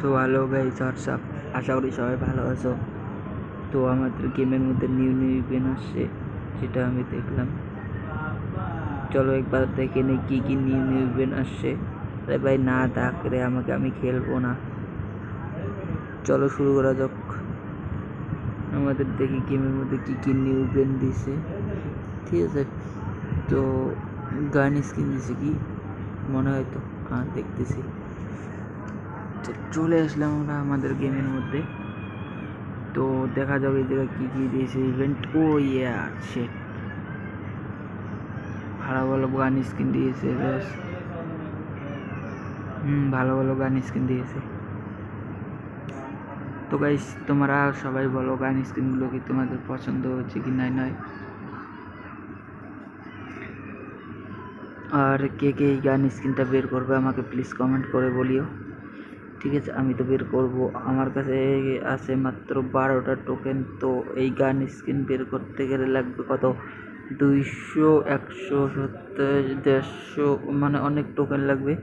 So hello guys WhatsApp আশা করি সবাই ভালো আছো। তো আমাদের গেমের মধ্যে নিউ নিউ ইভেন্ট আসছে সেটা আমি দেখলাম। চলো একবার দেখে নিই কী কী নিউ নিউ ইভেন্ট আসছে। আরে ভাই, না ডাক রে, আমাকে আমি খেলব না। চলো শুরু করা যাক। আমাদের দেখি গেমের মধ্যে কী কী নিউ ইভেন্ট দিছে। ঠিক আছে, তো গান স্কিন দিছে কি? মনে হয় তো হ্যাঁ দেখতেছি। তো চলে আসলাম আমরা আমাদের গেমের মধ্যে। তো দেখা যাবে জায়গায় কী কী দিয়েছে ইভেন্ট ও ইয়ে আছে ভালো ভালো গান স্কিন দিয়েছে বেশ হুম, ভালো ভালো গান স্কিন দিয়েছে। তো গাইস তোমরা সবাই বলো গান স্কিনগুলো কি তোমাদের পছন্দ হচ্ছে কি নাই নয় আর কে কে এই গান স্ক্রিনটা বের করবে আমাকে প্লিজ কমেন্ট করে বলিও। ঠিক আছে, আমি তো বের করব। আমার কাছে আছে মাত্র বারোটা টোকেন তো এই গান স্ক্রিন বের করতে গেলে লাগবে কত? দুইশো, একশো, সত্তর, দেড়শো মানে অনেক টোকেন লাগবে।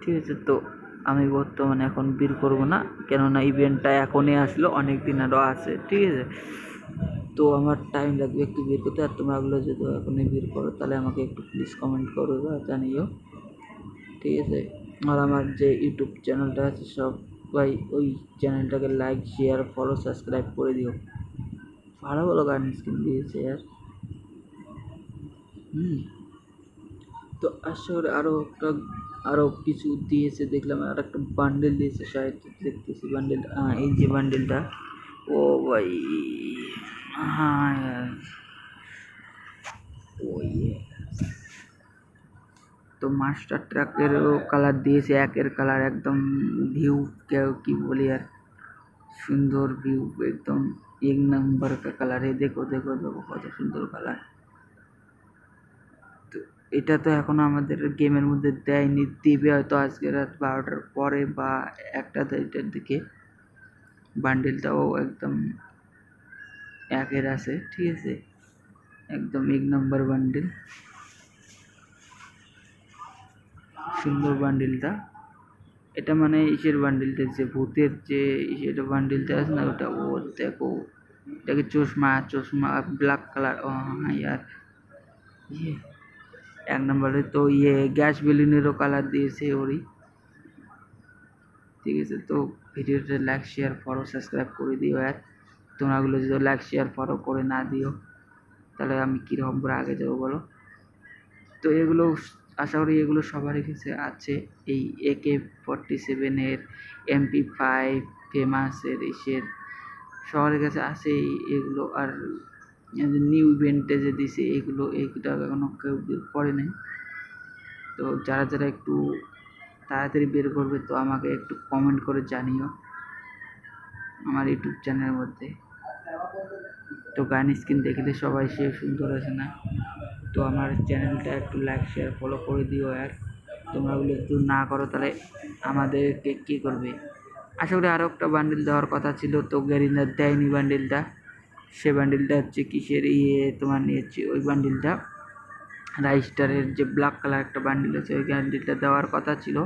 ঠিক আছে, তো আমি বর্তমানে এখন বের করব না, কেননা ইভেন্টটা এখনই আসলো অনেক দিন আরও আছে, ঠিক আছে। তো আমার টাইম লাগবে একটু বের করতে, আর তোমরা ওগুলো যদি এখনই বের করো, তাহলে আমাকে একটু প্লিজ কমেন্ট করো বা জানিও। ঠিক আছে? আর আমার যে ইউটিউব চ্যানেলটা আছে, সবাই ওই চ্যানেলটাকে লাইক শেয়ার ফলো সাবস্ক্রাইব করে দিও। ভালো ভালো গান স্ক্রিন দিয়েছে আর। হুম। তো করি আরও একটা আরও কিছু দিয়েছে, দেখলাম আর একটা বান্ডেল দিয়েছে, শায়দ দেখতেছি বান্ডেল এই যে বান্ডেলটা ও ভাই হ্যাঁ। ও ইয়ে। তো মাস্টার ট্রাকেরও কালার দিয়েছে, একের কালার একদম ভিউ কেউ কি বলি আর সুন্দর ভিউ একদম এক নাম্বার কালার है দেখো দেখো দেখো কত সুন্দর কালার তো এটা তো এখন আমাদের গেমের মধ্যে দেয়নি। দেবে হয়তো আজকে রাত বারোটার পরে বা একটা দেড়টার দিকে। বান্ডেলটাও একদম একের আছে, ঠিক আছে? একদম এক নম্বর বান্ডেল সুন্দর বান্ডিলটা এটা মানে ইসের বান্ডিলটা যে ভূতের যে ইসের বান্ডিলটা আছে না ওটা, ও দেখো, এটাকে চশমা চশমা ব্ল্যাক কালার ও হ্যাঁ ইয়ার। ইয়ে এক নম্বরে তো ইয়ে গ্যাস বেলুনেরও কালার দিয়েছে ওরই। ঠিক আছে, তো ভিডিওটা লাইক শেয়ার ফলো সাবস্ক্রাইব করে দিও আর। তোমরাগুলো যদি লাইক শেয়ার ফলো করে না দিও, তাহলে আমি কীরকম করে আগে যাব বলো? তো এগুলো আশা করি এগুলো সবারই কাছে আছে। এই একে ফর্টি সেভেনের এমপি ফাইভ ফেমাসের ইসের সবার কাছে আছে এগুলো। আর নিউ ইভেন্টে যে দিছে এগুলো এইটা এখনও কেউ করে নাই। তো যারা যারা একটু তাড়াতাড়ি বের করবে তো আমাকে একটু কমেন্ট করে জানিও আমার ইউটিউব চ্যানেলের মধ্যে। তো গান স্ক্রিন দেখলে সবাই সে সুন্দর আছে না। তো আমার চ্যানেলটা একটু লাইক শেয়ার ফলো করে দিও আর। তোমরা ওগুলো একটু না করো, তাহলে আমাদেরকে কী করবে? আশা করি আরও একটা বান্ডিল দেওয়ার কথা ছিল, তো গ্যারিনার দেয়নি বান্ডিলটা সে বান্ডিলটা হচ্ছে কিসের ইয়ে তোমার নিয়েছি ওই বান্ডিলটা রাইস্টারের যে ব্ল্যাক কালার একটা বান্ডিল আছে, ওই বান্ডিলটা দেওয়ার কথা ছিল।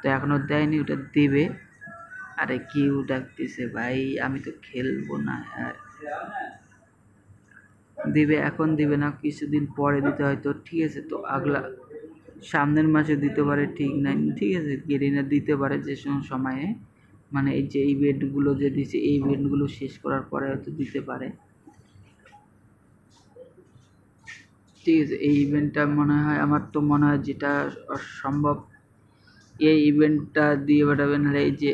তো এখনও দেয়নি, ওটা দেবে। আরে কেউ ডাকতেছে, ভাই, আমি তো খেলব না, আর দিবে, এখন দিবে না, কিছুদিন পরে দিতে হয়তো ঠিক আছে, তো আগলা সামনের মাসে দিতে পারে, ঠিক নাই, ঠিক আছে, গেরিনা দিতে পারে যে সময়ে মানে এই যে ইভেন্টগুলো যে দিছে, এই ইভেন্টগুলো শেষ করার পরে হয়তো দিতে পারে। ঠিক আছে, এই ইভেন্টটা মনে হয়, আমার তো মনে হয় যেটা সম্ভব, এই ইভেন্টটা দিয়ে পাঠাবে নাহলে এই যে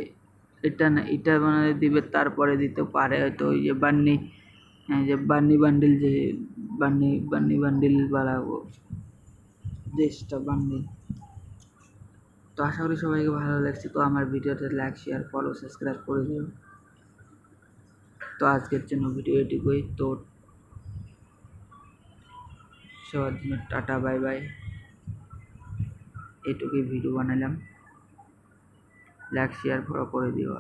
এটা না, এটা মানে দিবে, তারপরে দিতে পারে। হয়তো ওই যে বান্নি যে বান্নি বান্ডিল যে, বান্নি বান্নি বান্ডিল বাড়াবো দেশটা বান্ডিল তো আশা করি সবাইকে ভালো লাগছে। তো আমার ভিডিওতে লাইক শেয়ার ফলো সাবস্ক্রাইব করে দিও। তো আজকের জন্য ভিডিও এটুকুই। তো সবার জন্য টাটা, বাই বাই। এটুকুই ভিডিও বানালাম। লাইক শেয়ার ফলো করে দিও।